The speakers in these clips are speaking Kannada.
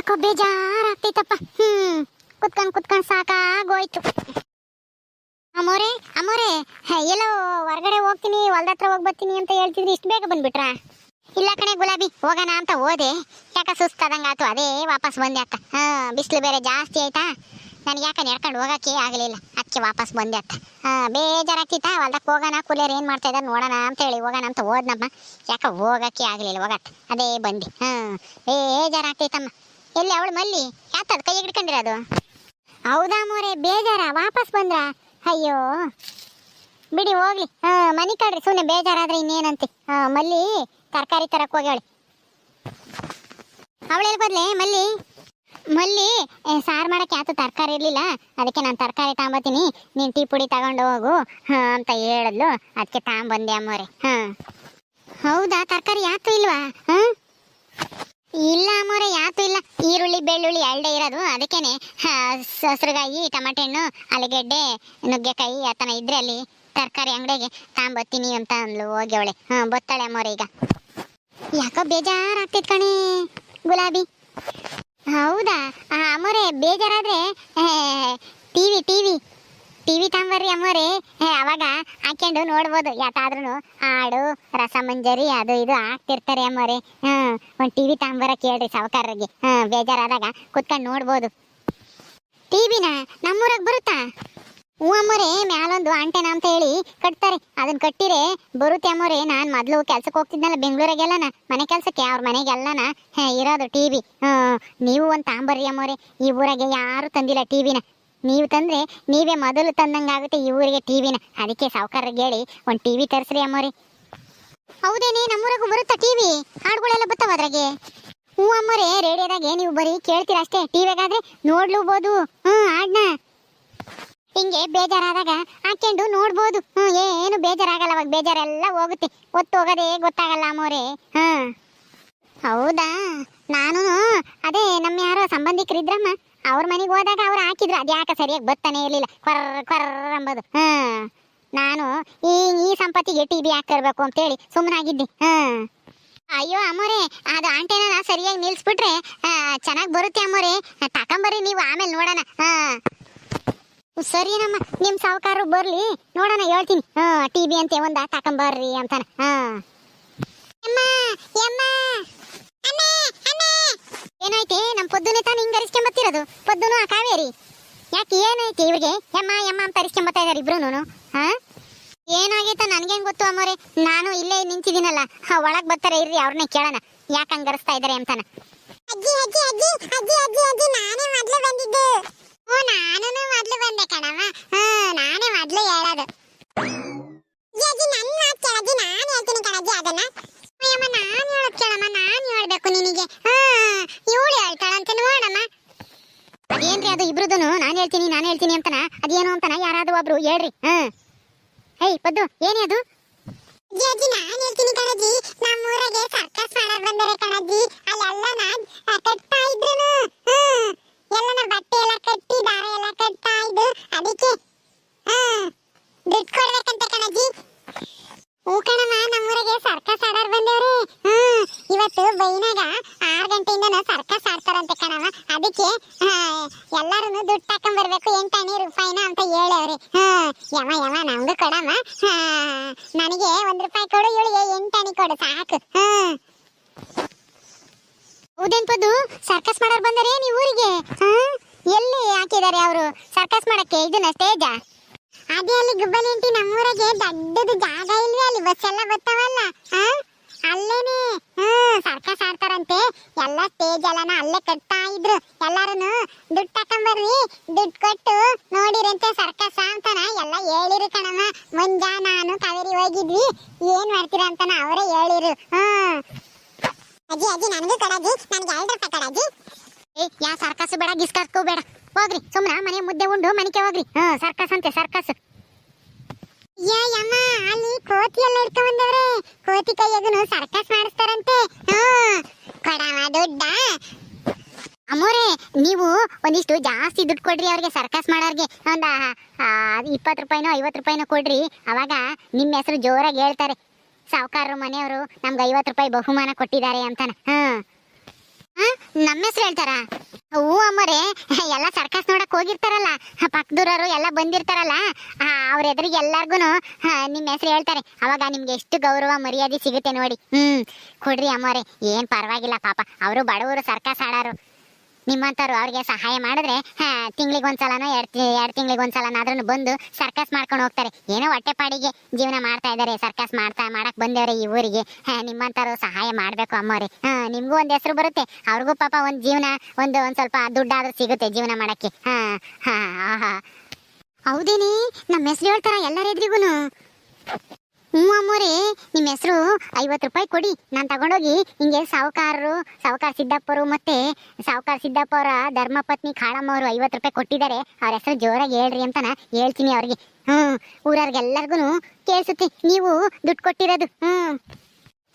ಯಾಕೋ ಬೇಜಾರಾಗ್ತೈತಪ್ಪ. ಹ್ಮ್ ಕುತ್ಕೊಂಡ್ ಕುತ್ಕೊಂಡ್ ಸಾಕಾಗೋಯ್ತು. ಅಮ್ಮೋರೆ ಹೇ, ಎಲ್ಲೋ ಹೊರಗಡೆ ಹೋಗ್ತೀನಿ ಹೊಲ್ದ ಹತ್ರ ಹೋಗಿ ಬರ್ತೀನಿ ಅಂತ ಹೇಳ್ತಿದ್ರೆ ಇಷ್ಟು ಬೇಗ ಬಂದ್ಬಿಟ್ರಾ? ಇಲ್ಲ ಕಣೆ ಗುಲಾಬಿ ಹೋಗೋಣ ಅಂತ ಹೋದೆ. ಯಾಕ ಸುಸ್ತಾದಂಗ ಆಯ್ತು ಅದೇ ವಾಪಸ್ ಬಂದೆ ಅಕ್ಕ ಹಾ ಬಿಸಿಲು ಬೇರೆ ಜಾಸ್ತಿ ಆಯ್ತಾ? ನನಗೆ ಯಾಕೆ ನಡ್ಕೊಂಡು ಹೋಗಕ್ಕೆ ಆಗಲಿಲ್ಲ ಅದಕ್ಕೆ ವಾಪಸ್ ಬಂದೆ ಅಕ್ಕ ಹಾ ಬೇಜಾರಾಗ್ತಿತ್ತಾ? ಹೊಲ್ದಕ್ಕೆ ಹೋಗೋಣ ಕೂಲಿಯರ್ ಏನು ಮಾಡ್ತಾ ಇದ್ದಾರೆ ನೋಡೋಣ ಅಂತ ಹೇಳಿ ಹೋಗೋಣ ಅಂತ ಹೋದ್ನಮ್ಮ ಯಾಕೆ ಹೋಗಕ್ಕೆ ಆಗಲಿಲ್ಲ ಹೋಗತ್ತೆ. ಅದೇ ಬಂದೆ. ಹಾ ಬೇಜಾರಾಗ್ತೈತಮ್ಮ. ಎಲ್ಲಿ ಅವಳು ಮಲ್ಲಿ? ಯಾತದ? ಕೈ ಹಿಡ್ಕೊಂಡಿರೋದು ಹೌದಾ ಮೋರೆ, ಬೇಜಾರ? ವಾಪಸ್ ಬಂದ್ರ? ಅಯ್ಯೋ. ಬಿಡಿ, ಹೋಗ್ಲಿ. ಹಾ ಮನಿ ಕಳ್ರಿ. ಸುಮ್ಮನೆ ಬೇಜಾರಾದ್ರೆ ಇನ್ನೇನಂತೆ. ಹಾ ಮಲ್ಲಿ, ತರಕಾರಿ ತರಕ್ ಹೋಗ್ಯಾಳೆ. ಅವಳು ಬದ್ಲೆ? ಮಲ್ಲಿ? ಮಲ್ಲಿ ಸಾರು ಮಾಡಕ್ಕೆ ಯಾತು ತರಕಾರಿ ಇರಲಿಲ್ಲ. ಅದಕ್ಕೆ ನಾನು ತರಕಾರಿ ತಗೊಂಬತ್ತೀನಿ ನೀನು ಟೀ ಪುಡಿ ತಗೊಂಡು ಹೋಗು. ಹಾ, ಅಂತ ಹೇಳಿದ್ಲು. ಅದಕ್ಕೆ ತಗೊಂಬಂದೆ ಅಮ್ಮೋರೆ ಹಾ. ಹೌದಾ? ತರಕಾರಿ ಯಾತು ಇಲ್ವಾ? ಹಾ? ಇಲ್ಲ ಅಮ್ಮೋರೆ ಯಾತು ಇಲ್ಲ. ಈರುಳ್ಳಿ ಬೆಳ್ಳುಳ್ಳಿ ಎರಡೇ ಇರೋದು. ಅದಕ್ಕೇನೆ ಹಾ, ಹಸ್ರುಗಾಯಿ ಟಮಾಟೆ ಹಣ್ಣು ಆಲೂಗೆಡ್ಡೆ ನುಗ್ಗೆಕಾಯಿ ಆತನ ಇದ್ರೆ ಅಲ್ಲಿ ತರಕಾರಿ ಅಂಗಡಿಗೆ ತಾಂಬತ್ತೀನಿ ಅಂತ ಅಂದ್ಲು ಹೋಗಿ ಅವಳೆ ಹಾ ಬತ್ತಾಳೆ ಅಮ್ಮೋರೆ ಈಗ. ಯಾಕೋ ಬೇಜಾರಾಗ್ತಿತ್ತು ಕಣಿ ಗುಲಾಬಿ. ಹೌದಾ? ಅಮ್ಮೋರೆ ಬೇಜಾರಾದ್ರೆ ಟಿವಿ ಟಿವಿ ಟಿವಿ ತಾಂಬರ್ರಿ ಅಮ್ಮೋರೆ. ಅವಾಗ ಹಾಕೊಂಡು ನೋಡ್ಬೋದು. ಯಾತಾದ್ರೂ ಹಾಡು, ರಸಮಂಜರಿ, ಅದು ಇದು ಹಾಕ್ತಿರ್ತಾರೆ ಅಮ್ಮೋರೆ. ಹ್ಮ್, ಒಂದ್ ಟಿವಿ ತಾಂಬರ ಕೇಳ್ರಿ ಸಾವುಕಾರರಿಗೆ. ಹ್ಮ್, ಬೇಜಾರಾದಾಗ ಕುತ್ಕೊಂಡು ನೋಡ್ಬೋದು. ಟಿವಿನ ನಮ್ಮೂರಾಗ ಬರುತ್ತಾ? ಹ್ಞೂ ಅಮ್ಮೋರೆ, ಮ್ಯಾಲೊಂದು ಆಂಟೆನ ಅಂತ ಹೇಳಿ ಕಟ್ತಾರೆ. ಅದನ್ನ ಕಟ್ಟಿರೆ ಬರುತ್ತೆ ಅಮ್ಮೋರೆ. ನಾನು ಮೊದಲು ಕೆಲ್ಸಕ್ಕೆ ಹೋಗ್ತಿದ್ನಲ್ಲ ಬೆಂಗಳೂರಿಗೆಲ್ಲನ, ಮನೆ ಕೆಲಸಕ್ಕೆ, ಅವ್ರ ಮನೆಗೆಲ್ಲನ ಇರೋದು ಟಿವಿ. ಹ್ಮ್, ನೀವು ಒಂದು ತಾಂಬರ್ರಿ ಅಮ್ಮೋರೆ. ಈ ಊರಾಗೆ ಯಾರು ತಂದಿಲ್ಲ ಟಿವಿನ. ನೀವು ತಂದ್ರೆ ನೀವೇ ಮೊದಲು ತಂದಂಗಾಗುತ್ತೆ ಈ ಊರಿಗೆ ಟಿವಿನ. ಅದಕ್ಕೆ ಸಾವುಕಾರರಿಗೆ ಹೇಳಿ, ಒಂದು ಟಿವಿ ತರಿಸ್ರಿ ಅಮ್ಮೋರಿ. ಹೌದೇನೆ, ನಮ್ಮೂರಾಗೂ ಬರುತ್ತಾ ಟಿವಿ? ಹಾಡುಗಳೆಲ್ಲ ಬರ್ತಾವ ಅದ್ರಾಗೆ? ಹ್ಞೂ ಅಮ್ಮೋರೆ, ರೇಡಿಯೋದಾಗೆ ನೀವು ಬರೀ ಕೇಳ್ತೀರ ಅಷ್ಟೇ. ಟಿವಿಗಾದ್ರೆ ನೋಡ್ಲೂಬೋದು. ಹ್ಞೂ, ಹಾಡ್ನ. ಹಿಂಗೆ ಬೇಜಾರಾದಾಗ ಹಾಕೊಂಡು ನೋಡ್ಬೋದು. ಹ್ಞೂ, ಏನು ಬೇಜಾರಾಗಲ್ಲ, ಅವಾಗ ಬೇಜಾರೆಲ್ಲ ಹೋಗುತ್ತೆ. ಒತ್ತು ಹೋಗೋದೇ ಗೊತ್ತಾಗಲ್ಲ ಅಮ್ಮೋರೆ. ಹ್ಞೂ. ಹೌದಾ? ನಾನು ಅದೇ ನಮ್ಮ ಯಾರೋ ಸಂಬಂಧಿಕರಿದ್ರಮ್ಮ. ಅವ್ರ ಮನೆಗೆ ಹೋದಾಗ ಅವ್ರು ಹಾಕಿದ್ರು. ಅದ್ಯಾಕೆ ಸರಿಯಾಗಿ ಬರ್ತಾನೆ ಇರಲಿಲ್ಲ. ಕೊರ್ರ ಕೊರ್ರ ಅಂಬೋದು. ಹಾ. ನಾನು ಈ ಈ ಸಂಪತ್ತಿಗೆ ಟಿ ಬಿ ಹಾಕಿರ್ಬೇಕು ಅಂತೇಳಿ ಸುಮ್ಮನಾಗಿದ್ದೆ ಹಾ. ಅಯ್ಯೋ ಅಮ್ಮೋರೆ, ಅದು ಆಂಟೆನ ಸರಿಯಾಗಿ ನಿಲ್ಸ್ಬಿಟ್ರೆ ಚೆನ್ನಾಗಿ ಬರುತ್ತೆ ಅಮ್ಮೋರೆ. ತಕೊಂಬರ್ರಿ ನೀವು ಆಮೇಲೆ ನೋಡೋಣ. ಹಾ. ಸರಿನಮ್ಮ ನಿಮ್ಮ ಸಾವುಕಾರರು ಬರಲಿ. ನೋಡೋಣ, ಹೇಳ್ತೀನಿ. ಹಾಂ, ಟಿ ಬಿ ಅಂತೇ ಒಂದು ತಕೊಂಬರ್ರಿ ಅಂತಾನೆ. ಹಾ. ಏನಾಯ್ತೆ? ನಮ್ಮ ಪೊದ್ದುನೆ ತಾನು ಹಿಂಗೆ ಅರಿಸ್ಕೊಂಬತ್ತಿರೋದು. ಪೊದ್ದುನು ಆ ಕಾವೇರಿ. ಯಾಕೆ ಏನಾಯ್ತಿ ಇವ್ರಿಗೆ? ಯಮ್ಮ ಯಮ್ಮ ಅಂತ ಅರಿಸ್ಕೊಂಬತ್ತಾ ಇದಾರೆ ಇಬ್ರು ಹಾ? ಏನಾಗೈತ ನನ್ಗೇನ್ ಗೊತ್ತು ಅಮ್ಮೋರೆ? ನಾನು ಇಲ್ಲೇ ನಿಂತಿದ್ದೀನಲ್ಲ ಒಳಗ್ ಬರ್ತಾರೆ ಇರ್ರಿ ಅವ್ರನ್ನೇ ಕೇಳೋಣ. ಯಾಕೆ ಹಂಗ ಅರಿಸ್ತಾ ಇದಾರೆ ಅಂತಾನ. ಅಜ್ಜಿ ಅಜ್ಜಿ ಅಜ್ಜಿ ಅಜ್ಜಿ ಅಜ್ಜಿ ಅಜ್ಜಿ ನಾನೇ ಮೊದ್ಲು ಬಂದಿದ್ದು. ಓ ನಾನು ಮೊದ್ಲು ಬಂದೆ ಕಣವ ಹಾ ನಾನೇ ಮೊದ್ಲು ಹೇಳೋದು. ಅಜ್ಜಿ ನನ್ನ ಮಾತು ಕೇಳಜ್ಜಿ ನಾನು ಹೇಳ್ತೀನಿ ಕಣಜ್ಜಿ ಅದನ್ನ ಅಯ್ಯಮ್ಮ ನಾನು ಹೇಳೋದು ಕೇಳಮ್ಮ ನಾನು ಹೇಳ್ಬೇಕು ನಿನಗೆ ಹಾ ಇವಳು ಹೇಳ್ತಾಳಂತ ನೋಡಮ್ಮ ಅದೇನ್ರಿ ಅದು ಇಬ್ರದನು ನಾನು ಹೇಳ್ತೀನಿ, ನಾನು ಹೇಳ್ತೀನಿ ಅಂತನ? ಅದೇನು ಅಂತನ? ಯಾರಾದ್ರೂ ಒಬ್ರು ಹೇಳ್ರಿ. ಹಾ. ಹೇಯ್, ಪದ್ದು, ಏನೇ ಅದು? ಅಜ್ಜಿ, ನಾನು ಹೇಳ್ತೀನಿ ಕಣಜ್ಜಿ. ಊರಿಗೆ ಸರ್ಕಸ್ ಮಾಡಕ್ ಬಂದರೆ ಕಣಜ್ಜಿ. ನಾ ಕಟ್ತಾ ಇದ್ರು ಎಲ್ಲನ ಬಟ್ಟೆ ಎಲ್ಲ ಕಟ್ಟಿ, ದಾರ ಎಲ್ಲ ಕಟ್ತಾ ಇದ್ರು. ಅದಕ್ಕೆ ದುಡ್ಡು ಕೊಡ್ಬೇಕಂತೆ ಕಣಜ್ಜಿ. ಹೂ ಕಣಮ್ಮ, ನಮ್ಮೂರಿಗೆ ಸರ್ಕಸ್ ಆಡೋರ್ ಬಂದೇವ್ರಿ. ಹ್ಮ್ ಇವತ್ತು ಬೈನಾಗ ಆರು ಗಂಟೆಯಿಂದ ಸರ್ಕಸ್ ಆಡ್ತಾರಂತೆ ಕಣವ ಅದಕ್ಕೆ ಎಲ್ಲಾರು ದುಡ್ಡು ತಕೊಂಡ್ ಬರ್ಬೇಕು ಎಂಟಾಣಿ ರೂಪಾಯಿನ ಅಂತ ಹೇಳವ್ರಿ. ಯಮ ಯಮ ನಮ್ಗೂ ಕೊಡಮ್ಮ. ನನಗೆ ಒಂದ್ ರೂಪಾಯಿ ಕೊಡು, ಇವಳಿಗೆ ಎಂಟಾಣಿ ಕೊಡು, ಸಾಕು. ಹೌದೇನ್ ಪದು ಸರ್ಕಸ್ ಮಾಡೋರ್ ಬಂದರೆ ನೀವು ಊರಿಗೆ? ಎಲ್ಲಿ ಹಾಕಿದ್ದಾರೆ ಅವರು? ಸರ್ಕಸ್ ಮಾಡಕ್ಕೆ ಇದನ್ನ ಸ್ಟೇಜ ಅದೇ ಅಲ್ಲಿ ಗುಬ್ಬಲಿಂಟಿ ನಮ್ಮೂರಿಗೆ ದೊಡ್ಡದು ಜಾಗ ಇಲ್ವೇ ಅಲ್ಲಿ? ಬಸ್ ಎಲ್ಲ ಬರ್ತಾವಲ್ಲ? ಅಲ್ಲೇನೆ. ಹ್ಮ್, ಸರ್ಕಸ್ ಆಡ್ತಾರಂತೆ. ಎಲ್ಲ ಸ್ಟೇಜ್ ಎಲ್ಲನ ಅಲ್ಲೇ ಕಟ್ತಾ ಇದ್ರು. ಎಲ್ಲಾರನು ದುಡ್ಡು ತಕೊಂಬರ್ರಿ ದುಡ್ಡು ಕೊಟ್ಟು ನೋಡಿರಂತೆ ಸರ್ಕಸ್ ಅಂತಾನ. ಎಲ್ಲ ಹೇಳಿರು ಕಣಮ್ಮ. ಮುಂಜ ನಾನು ಕಾವೇರಿ ಹೋಗಿದ್ವಿ. ಏನ್ ಮಾಡ್ತೀರ ಅಂತಾನ ಅವರೇ ಹೇಳಿರು. ಹ್ಮ್. ಅಜ್ಜಿ ಅಜ್ಜಿ, ನನಗೂ ಕೊಡಜ್ಜಿ ನನಗೆ ಎರಡು ರೂಪಾಯಿ ಕಡಾಜಿ ಏ, ಯಾ ಸರ್ಕಸ್ ಬೇಡ ಗಿಸ್ಕಸ್ಗೂ ಬೇಡ. ಹೋಗ್ರಿ. ಸುಮ್ಮನೆ ಮನೆ ಮುದ್ದೆ ಉಂಡು, ಮನೆಗೆ ಹೋಗ್ರಿ. ಹ್ಮ್, ಸರ್ಕಸ್ ಅಂತೆ, ಸರ್ಕಸ್. ಯಮ್ಮ, ಅಲ್ಲಿ ಕೋತಿ ಎಲ್ಲ ಕೋತಿ ಕೈಯಗನು ಸರ್ಕಸ್ ಮಾಡಿಸ್ತಾರಂತೆ. ಹಾ ಕೊಡವ ದುಡ್ಡ. ನೀವು ಒಂದಿಷ್ಟು ಜಾಸ್ತಿ ದುಡ್ಡು ಕೊಡ್ರಿ ಅವ್ರಿಗೆ ಸರ್ಕಸ್ ಮಾಡೋರಿಗೆ. ಒಂದ ಇಪ್ಪತ್ತು ರೂಪಾಯಿನೋ, ಐವತ್ತು ರೂಪಾಯಿನೋ ಕೊಡ್ರಿ. ಅವಾಗ ನಿಮ್ಮ ಹೆಸರು ಜೋರಾಗಿ ಹೇಳ್ತಾರೆ. ಸಾವುಕಾರರು ಮನೆಯವರು ನಮ್ಗೆ ಐವತ್ತು ರೂಪಾಯಿ ಬಹುಮಾನ ಕೊಟ್ಟಿದ್ದಾರೆ ಅಂತಾನೆ. ಹಾ, ನಮ್ಮ ಹೆಸರು ಹೇಳ್ತಾರ? ಹೂ ಅಮ್ಮರೇ. ಎಲ್ಲ ಸರ್ಕಸ್ ನೋಡಕ್ ಹೋಗಿರ್ತಾರಲ್ಲ. ಪಕ್ಕದೂರವರು ಎಲ್ಲ ಬಂದಿರ್ತಾರಲ್ಲ. ಅವ್ರ ಎದುರಿಗೆ ಎಲ್ಲಾರ್ಗು ನಿಮ್ಮ ಹೆಸರು ಹೇಳ್ತಾರೆ. ಅವಾಗ ನಿಮ್ಗೆ ಎಷ್ಟು ಗೌರವ, ಮರ್ಯಾದೆ ಸಿಗುತ್ತೆ ನೋಡಿ. ಹ್ಮ್. ಕೊಡ್ರಿ ಅಮ್ಮರೇ. ಏನ್ ಪರವಾಗಿಲ್ಲ ಪಾಪ. ಅವರು ಬಡವರು ಸರ್ಕಸ್ ಆಡಾರು. ನಿಮ್ಮಂತವ್ರು ಅವ್ರಿಗೆ ಸಹಾಯ ಮಾಡಿದ್ರೆ ತಿಂಗಳಿಗೆ ಎರಡು ಎರಡು ತಿಂಗಳಿಗೆ ಬಂದು ಸರ್ಕಸ್ ಮಾಡ್ಕೊಂಡು ಹೋಗ್ತಾರೆ. ಏನೋ ಹೊಟ್ಟೆಪಾಡಿಗೆ ಜೀವನ ಮಾಡ್ತಾ ಇದ್ದಾರೆ ಸರ್ಕಸ್ ಮಾಡ್ತಾ ಮಾಡಕ್ ಬಂದವ್ರೆ ಈ ಊರಿಗೆ. ಹಾ, ನಿಮ್ಮಂತವ್ರು ಸಹಾಯ ಮಾಡ್ಬೇಕು ಅಮ್ಮವ್ರೆ. ಹಾ ನಿಮ್ಗೂ ಒಂದ್ ಹೆಸರು ಬರುತ್ತೆ. ಅವ್ರಿಗೂ ಪಾಪ ಒಂದ್ ಜೀವನ ಒಂದು ಒಂದ್ ಸ್ವಲ್ಪ ದುಡ್ಡಾದ್ರೂ ಸಿಗುತ್ತೆ ಜೀವನ ಮಾಡಕ್ಕೆ. ಹೌದೇನಿ? ನಮ್ಮ ಹೆಸರು ಹೇಳ್ತಾರ ಎಲ್ಲರ ಹ್ಞೂ ಅಮ್ಮೋರಿ ನಿಮ್ಮ ಹೆಸರು ಐವತ್ತು ರೂಪಾಯಿ ಕೊಡಿ. ನಾನು ತಗೊಂಡೋಗಿ ಹಿಂಗೆ ಸಾಹುಕಾರರು ಸಾಹುಕಾರ ಸಿದ್ದಪ್ಪರು ಮತ್ತೆ ಸಾಹುಕಾರ ಸಿದ್ದಪ್ಪ ಅವರ ಧರ್ಮಪತ್ನಿ ಕಾಳಮ್ಮವರು ಐವತ್ತು ರೂಪಾಯಿ ಕೊಟ್ಟಿದ್ದಾರೆ. ಅವ್ರ ಹೆಸರು ಜೋರಾಗಿ ಹೇಳ್ರಿ ಅಂತ ನಾ ಹೇಳ್ತೀನಿ ಅವ್ರಿಗೆ. ಹ್ಞೂ ಊರವ್ರಿಗೆಲ್ಲರಿಗೂ ಕೇಳಿಸುತ್ತೆ, ನೀವು ದುಡ್ಡು ಕೊಟ್ಟಿರೋದು. ಹ್ಞೂ.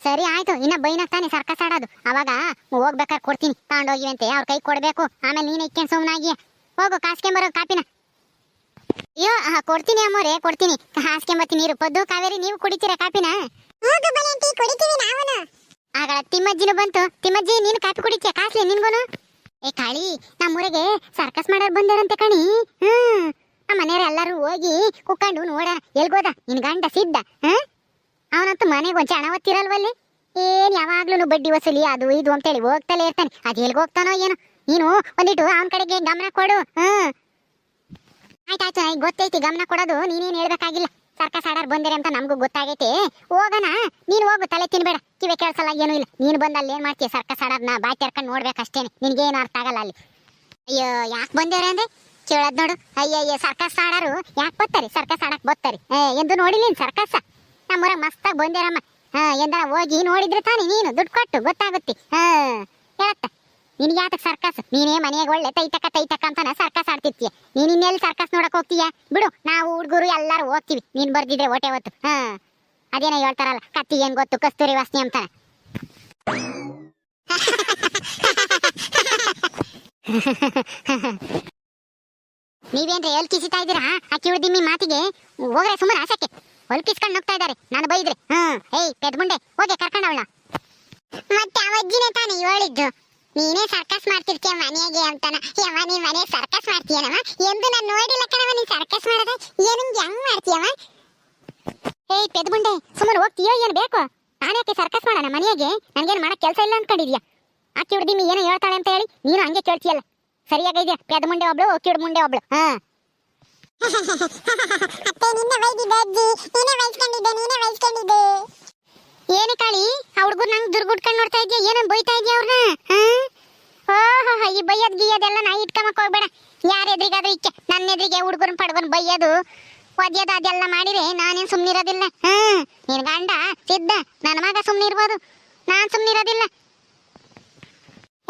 ಸರಿ ಆಯ್ತು, ಇನ್ನ ಬೈನಾಗ ತಾನೆ ಸರ್ಕಸ್ ಆಡೋದು. ಅವಾಗ ಹೋಗ್ಬೇಕಾದ್ರೆ ಕೊಡ್ತೀನಿ. ತಗೊಂಡೋಗಿ ಅಂತೆ ಅವ್ರ ಕೈ ಕೊಡಬೇಕು. ಆಮೇಲೆ ನೀನು ಇಕ್ಕೇನು ಸುಮ್ಮನಾಗಿ ಹೋಗು, ಕಾಸ್ಕೊಂಬರೋ ಕಾಪಿನ. ಅಯ್ಯೋ ಕೊಡ್ತೀನಿ ಅಮ್ಮೋರೆ ಕೊಡ್ತೀನಿ. ಹಾಸ್ಕೊಂಬತ್ತೀನಿ ನೀರು. ಪದ್ದು ಕಾವೇರಿ ನೀವು ಕುಡಿತೀರಾ ಕಾಪಿನ ಕುಡಿತೀವಿ ನಾವು ಆಗಳ ತಿಮ್ಮಜ್ಜಿನೂ ಬಂತು. ತಿಮ್ಮಜ್ಜಿ ನೀನು ಕಾಪಿ ಕುಡಿತೀಯ? ಕಾಸ್ಲಿ ನಿನ್ಗೂನು? ಏ ಕಾಳಿ ನಮ್ಮೂರಿಗೆ ಸರ್ಕಸ್ ಮಾಡೋರು ಬಂದಾರಂತೆ ಕಣಿ. ಹ್ಮ್ ಆ ಮನೆಯವ್ರು ಎಲ್ಲರೂ ಹೋಗಿ ಕುಕ್ಕೊಂಡು ನೋಡೋಣ. ಎಲ್ಗೋದ ನಿನ್ ಗಂಡ ಸಿದ್ಧ ಹ್ಮ್ ಅವನಂತೂ ಮನೆಗೆ ಒಂಚೆ ಹಣ ಒತ್ತಿರಲ್ವಲ್ಲಿ ಏನ್ ಯಾವಾಗ್ಲೂ ಬಡ್ಡಿ ವಸೂಲಿ ಅದು ಇದು ಅಂತೇಳಿ ಹೋಗ್ತಲೇ ಇರ್ತಾನೆ. ಅದು ಎಲ್ಗೋಗ್ತಾನೋ ಏನೋ. ನೀನು ಒಂದಿಟ್ಟು ಅವನ ಕಡೆಗೆ ಗಮನ ಕೊಡು ಹ್ಮ್ ಆಯ್ತಾಯ್ತು ಗೊತ್ತೈತಿ, ಗಮನ ಕೊಡೋದು, ನೀನೇನು ಹೇಳ್ಬೇಕಾಗಿಲ್ಲ. ಸರ್ಕಸ್ ಆಡಾರ್ ಬಂದಿರಿ ಅಂತ ನಮಗೂ ಗೊತ್ತಾಗೈತಿ. ಹೋಗೋಣ ನೀನು ಹೋಗು, ತಲೆ ತಿನ್ಬೇಡ. ಕಿವೆ ಕೇಳಿಸಲ್ಲ, ಏನೂ ಇಲ್ಲ. ನೀನು ಬಂದು ಅಲ್ಲಿ ಏನು ಮಾಡ್ತೀಯ? ಸರ್ಕಸ್ ಆಡೋದನ್ನ ಬಾಯಿ ತೆರ್ಕೊಂಡು ನೋಡ್ಬೇಕಷ್ಟೇನೆ. ನಿನಗೇನು ಅರ್ಥ ಆಗಲ್ಲ ಅಲ್ಲಿ. ಅಯ್ಯೋ, ಯಾಕೆ ಬಂದೇವ್ರೆ ಅಂದ್ರೆ? ಕೇಳೋದು ನೋಡು. ಅಯ್ಯ ಅಯ್ಯ ಸರ್ಕಸ್ ಆಡಾರು ಯಾಕೆ ಬರ್ತಾರೆ? ಸರ್ಕಸ್ ಆಡಕ್ ಬರ್ತಾರೆ. ಏ, ಎಂದು ನೋಡಿಲ್ಲ ಸರ್ಕಸ್? ನಮ್ಮೂರ ಮಸ್ತಾಗಿ ಬಂದಿರಮ್ಮ. ಹಾ ಎಂದ ಹೋಗಿ ನೋಡಿದ್ರೆ ತಾನೇ ನೀನು? ದುಡ್ಡು ಕೊಟ್ಟು, ಗೊತ್ತಾಗುತ್ತೆ. ಹಾ, ಹೇಳತ್ತ. ನಿನ್ಗೆ ಯಾತಕ್ಕೆ ಸರ್ಕಸ್ ನೀನೇ ಮನೆಗೆ ಒಳ್ಳೆ ತೈತಕ್ಕ ತೈತಕ್ಕ ಅಂತಾನೆ ಸರ್ಕಸ್ ಆಡ್ತಿರ್ತೀಯ ನೀನ್ ಇನ್ನೆಲ್ಲಿ ಸರ್ಕಸ್ ನೋಡಕ್ ಹೋಗ್ತೀಯ? ಬಿಡು, ನಾವು ಹುಡುಗರು ಎಲ್ಲರೂ ಹೋಗ್ತೀವಿ. ನೀನ್ ಬರ್ದಿದ್ರೆ ಹೊಟ್ಟೆ ಹೊತ್ತು. ಹಾ. ಅದೇನೋ ಹೇಳ್ತಾರಲ್ಲ, ಕತ್ತಿ ಏನ್ ಗೊತ್ತು, ಕಸ್ತೂರಿ ವಾಸನೆ ಅಂತಾನೆ ನೀವೇನ್ರಿ ಎಲ್ ಕಿಸಿತಾ ಇದ್ದೀರಾ ಆ ಕಿವಿದಿಮ್ಮಿ ಮಾತಿಗೆ? ಹೋಗ್ರೆ ಸುಮ್ಮನೆ ಆಸಕ್ಕೆ. ಹೊಲ್ಕಿಸ್ಕೊಂಡು ಹೋಗ್ತಾ ಇದ್ದಾರೆ. ನಾನು ಬೈದ್ರೆ. ಹ್ಮ್. ಏಯ್, ಪೆದ್ಮುಂಡೆ, ಹೋಗಿ ಕರ್ಕೊಂಡವಳ ಮತ್ತೆ ಅವಜ್ಜಿನೇ ತಾನೇ ಹೇಳಿದ್ದು? ನೀನೇ ಸರ್ಕಸ್ ಮಾಡ್ತಿರ್ತೀಯ ಮನೆಗೆ ಅಂತಾನ. ಯವ ನೀ ಮನೆ ಸರ್ಕಸ್ ಮಾಡ್ತೀಯನವ ಎಂದು ನಾನು ನೋಡಿಲ್ಲ ಕಣವ ನೀನ್ ಸರ್ಕಸ್ ಮಾಡದ. ಏನು ಹೆಂಗ್ ಮಾಡ್ತೀಯವ ಏಯ್ ಪೆದ್ಮುಂಡೆ ಸುಮ್ಮನೆ ಹೋಗ್ತೀಯೋ ಏನು ಬೇಕು? ನಾನ್ಯಾಕೆ ಸರ್ಕಸ್ ಮಾಡೋಣ ಮನೆಯಾಗೆ ನನಗೇನು ಮಾಡಕ್ ಕೆಲಸ ಇಲ್ಲ ಅನ್ಕೊಂಡಿದ್ಯಾ? ಅಕ್ಕಿ ನೀ ಏನೋ ಹೇಳ್ತಾಳೆ ಅಂತ ಹೇಳಿ ನೀನು ಹಂಗೆ ಕೇಳ್ತೀಯಲ್ಲ. ಸರಿಯಾಗಿದ್ಯಾ ಪೆದ್ ಮುಂಡೆ ಒಬ್ಳು ಒಕ್ಕಿಡ್ ಮುಂಡೆ ಒಬ್ಳು. ಹಾ. ಅತ್ತೆ, ನಿನ್ನೆ ಬೈದಿದ್ದೆ ಅಜ್ಜಿ, ನೀನೇ ಬೈಸ್ಕೊಂಡಿದ್ದೆ ನೀನೇ ಬೈಸ್ಕೊಂಡಿದ್ದೆ ಏನು ಕಾಳಿ? ಆ ಹುಡುಗರು ನಂಗೆ ದುರ್ಗುಡ್ಕೊಂಡು ನೋಡ್ತಾ ಇದ್ಯಾ? ಏನನ್ ಬೈತಾ ಇದ್ಯಾ ಅವ್ರನ್ನ ಓಹೋ ಈ ಬೈಯೋದ್ ಗೀಯೋದೆಲ್ಲ ನಾ ಇಟ್ಕೊಂಬಕ್ ಹೋಗ್ಬೇಡ. ಯಾರ ಎದುರಿಗಾದ್ರೂ ಇಕ್ಕೆ. ನನ್ನ ಎದ್ರಿಗೆ ಹುಡುಗರನ್ನ ಪಡ್ಕೊಂಡು ಬೈಯೋದು, ಒದ್ಯದ ಅದೆಲ್ಲ ಮಾಡಿದ್ರೆ ನಾನೇನ್ ಸುಮ್ಮನಿರೋದಿಲ್ಲ ಹ್ಮ್ ನಿನ್ ಗಂಡ ಸಿದ್ಧ ನನ್ನ ಮಗ ಸುಮ್ನಿರ್ಬೋದು. ನಾನ್ ಸುಮ್ನಿರೋದಿಲ್ಲ.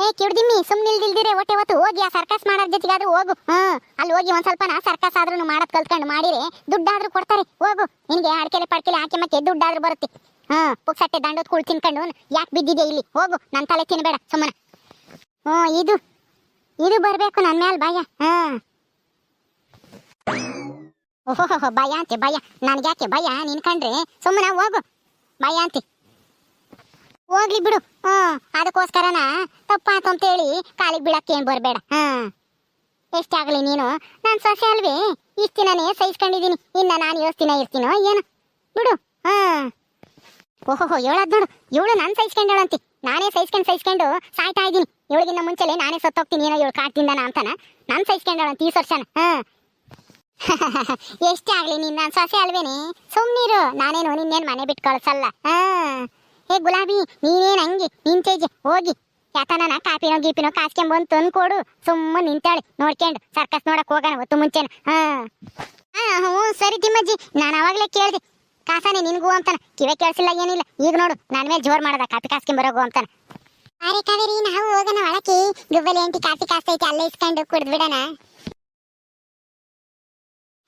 ಏ ಕಿಡ್ದಿಮ್ಮಿ ಸುಮ್ಮನೆ ಇಲ್ದಿಲ್ದಿರೆ ಹೊಟ್ಟೆ ಹೊತ್ತು ಹೋಗಿ ಆ ಸರ್ಕಸ್ ಮಾಡೋರ್ ಜೊತೆಗಾದ್ರೂ ಹೋಗು. ಹ್ಮ್ ಅಲ್ಲಿ ಹೋಗಿ ಒಂದ್ ಸ್ವಲ್ಪ ನಾ ಸರ್ಕಸ್ ಆದ್ರೂ ಮಾಡೋದ್ ಕಲ್ತ್ಕೊಂಡು ಮಾಡಿರಿ ದುಡ್ಡಾದ್ರೂ ಕೊಡ್ತಾರೆ. ಹೋಗು. ನಿನಗೆ ಅಡ್ಕೆಲೆ ಪಡ್ಕೆಲೆ ಹಾಕಿ ಮತ್ತೆ ದುಡ್ಡಾದ್ರೂ ಬರುತ್ತೆ. ಹ್ಮ್ ಪುಕ್ಸಟ್ಟೆ ದಂಡೋದ್ ಕೂಳ್ ತಿನ್ಕೊಂಡು ಯಾಕೆ ಬಿದ್ದಿದೆ ಇಲ್ಲಿ? ಹೋಗು, ನನ್ ತಲೆ ತಿನ್ಬೇಡ, ಸುಮ್ಮನೆ. ಹ್ಮ್ ಇದು ಇದು ಬರ್ಬೇಕು ನನ್ನ ಮ್ಯಾಲ್, ಭಯ. ಹ್ಮ್ ಓಹೋ ಭಯ ಅಂತೆ ಭಯ. ನನ್ಗ್ಯಾಕೆ ಭಯ? ನಿನ್ಕಂಡ್ರೆ ಸುಮ್ಮನೆ ಹೋಗು. ಭಯ ಅಂತೆ ಹೋಗ್ಲಿ ಬಿಡು. ಹ್ಮ್ ಅದಕ್ಕೋಸ್ಕರನ? ತಪ್ಪಾತು ಅಂತೇಳಿ ಕಾಲಿಗೆ ಬೀಳಕ್ಕೆ ಏನ್ ಬರಬೇಡ. ಹಾ ಎಷ್ಟಾಗ್ಲಿ ನೀನು? ನಾನ್ ಸೊಸೆ ಅಲ್ವೇ? ಇಷ್ಟು ದಿನನೇ ಸಹಿಸ್ಕೊಂಡಿದೀನಿ. ಇನ್ನ ನಾನು ಯೋಚಿನ ಇರ್ತೀನೋ ಏನು. ಬಿಡು. ಹ್ಮ್ ಓಹೋ ಹೇಳದ್ ನೋಡು ಇವಳು ನಾನು ಸಹಿಸ್ಕೊಂಡಳಂತಿ ನಾನೇ ಸಹಿಸ್ಕೊಂಡು ಸಹಿಸ್ಕೊಂಡು ಸಾಯ್ತಾ ಇದ್ದೀನಿ. ಇವಳಿಗಿನ್ನ ಮುಂಚೆಲೆ ನಾನೇ ಸತ್ತೋಗ್ತೀನಿ. ಏನೋ ಇವಳು ಕಾಡ್ತಿಂದನ ಅಂತಾನ. ನಾನು ಸಹಿಸ್ಕೊಂಡಳಂತ ಈ ವರ್ಷನ. ಹಾಂ. ಎಷ್ಟೇ ಆಗ್ಲಿ ನೀನ್ ನಾನು ಸೊಸೆ ಅಲ್ವೇನೆ? ಸುಮ್ಮನಿರು ನಾನೇನು ನಿನ್ನೇನು ಮನೆ ಬಿಟ್ಟು ಕಳ್ಸಲ್ಲ. ಹಾಂ. ಏ ಗುಲಾಬಿ, ನೀನೇನು ಹಂಗೆ? ನಿಂತೇಜೆ ಹೋಗಿ. ಯಾತನ ಕಾಪಿನೋ, ಗೀಪಿನೋ ಕಾಸ್ಕೊಂಬಂದು ತಂದು ಕೊಡು. ಸುಮ್ಮನೆ ನಿಂತಾಳೆ. ನೋಡ್ಕೊಂಡು. ಸರ್ಕಸ್ ನೋಡಕ್ ಹೋಗೋಣ ಹೊತ್ತು ಮುಂಚೆನ. ಹಾ. ಹಾ, ಹ್ಞೂ. ಸರಿ ತಿಮ್ಮಜ್ಜಿ. ನಾನು ಅವಾಗಲೇ ಕೇಳ್ದೆ. ಕಾಸಾನೆ ನಿನ್ಗೂ ಅಂತಾನ. ಕಿವೆ ಕೇಳಿಸಿಲ್ಲ ಏನಿಲ್ಲ. ಈಗ ನೋಡು ನನ್ನ ಮೇಲೆ ಜೋರ್ ಮಾಡದ ಕಾಪಿ ಕಾಸ್ಕೊಂಬರೋಗು ಅಂತಾನ. ಅರೆ ಕಾವೇರಿ ನಾವು ಹೋಗೋಣ ಒಳಕ್ಕೆ. ಗುಬ್ಬಲಿ ಆಂಟಿ ಕಾಫಿ ಕಾಸ್ತೈತೆ ಅಲ್ಲೇ ಇಸ್ಕೊಂಡು ಕುಡ್ದು ಬಿಡೋಣ.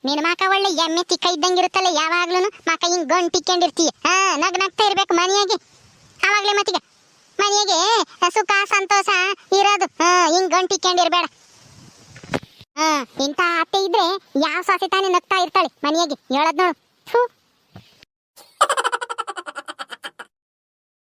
ನಿನ್ನ ಮಾಕ ಒಳ್ಳೆ ಎಮ್ಮೆ ತಿಕ್ಕ ಇದ್ದಂಗಿರುತ್ತಲ್ಲ ಯಾವಾಗ್ಲೂ ಮಾಕ ಹಿಂಗ್ ಗಂಟ್ ತಿಕ್ಕೊಂಡಿರ್ತೀಯ ಹಾ ನಗ್ ನಗ್ತಾ ಇರ್ಬೇಕು ಮನೆಯಾಗೆ. ಅವಾಗ್ಲೇ ಮತ್ತೀಗ. ಮನೆಯಾಗೆ ಸುಖ ಸಂತೋಷ ಇರೋದು. ಹಾ ಹಿಂಗ್ ಗಂಟ್ ತಿಕ್ಕೊಂಡಿರ್ಬೇಡ ಹಾ ಇಂಥ ಅತ್ತೆ ಇದ್ರೆ ಯಾವ ಸೊಸೆ ತಾನೇ ನಗ್ತಾ ಇರ್ತಾಳೆ ಮನೆಯಾಗೆ. ಹೇಳದ್ ನೋಡು.